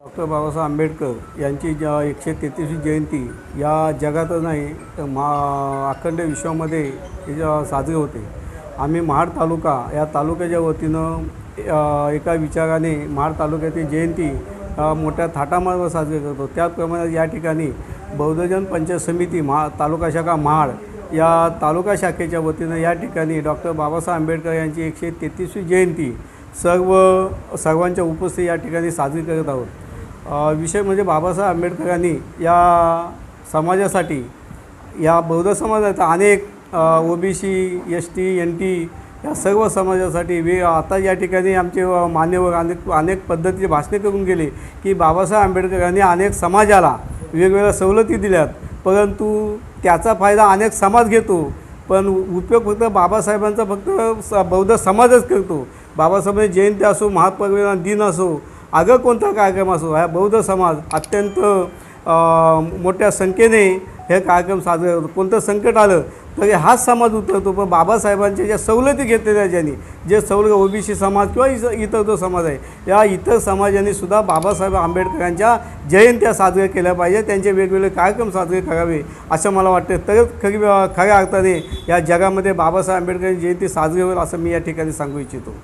Doctor Babasaheb Ambedkar यांची ज्या एकशे तेहतीसवी जयंती या जगातच नाही तर मा अखंड विश्वामध्ये हे ज- साजरे होते. आम्ही महाड तालुका या तालुक्याच्या वतीनं एका विचाराने महाड तालुक्यातील जयंती मोठ्या थाटामाटावर साजरी करतो. त्याचप्रमाणे या ठिकाणी बौद्धजन पंचायत समिती महा तालुका शाखा महाड या तालुका शाखेच्या वतीनं या ठिकाणी डॉक्टर बाबासाहेब आंबेडकर यांची एकशे तेहतीसवी जयंती सर्व सर्वांच्या उपस्थिती या ठिकाणी साजरी करत आहोत. विषय म्हणजे बाबासाहेब आंबेडकरांनी या समाजासाठी या बौद्ध समाजात अनेक O B C S T N T या सर्व समाजासाठी वे आता या ठिकाणी आमचे मान्यवर अनेक अनेक पद्धतीचे भाषणे करून गेले की बाबासाहेब आंबेडकरांनी अनेक समाजाला वेगवेगळ्या सवलती दिल्यात. परंतु त्याचा फायदा अनेक समाज घेतो पण उपयोग फक्त बाबासाहेबांचा फक्त स बौद्ध समाजच करतो. बाबासाहेबांची जयंती असो महात्मा दिन असो अगं कोणता कार्यक्रम असो हा बौद्ध समाज अत्यंत मोठ्या संख्येने हे कार्यक्रम साजरे करतो. कोणतं संकट आलं तरी हाच समाज उतरतो. पण बाबासाहेबांच्या ज्या सवलती घेतलेल्या ज्यांनी जे सवलत ओबीसी समाज किंवा इस इतर जो समाज आहे या इतर समाजांनी सुद्धा बाबासाहेब आंबेडकरांच्या जयंत्या साजऱ्या केल्या पाहिजे त्यांचे वेगवेगळे कार्यक्रम साजरे करावे असं मला वाटतं. तरच खरी खऱ्या अर्थाने या जगामध्ये बाबासाहेब आंबेडकरांची जयंती साजरी होईल असं मी या ठिकाणी सांगू इच्छितो.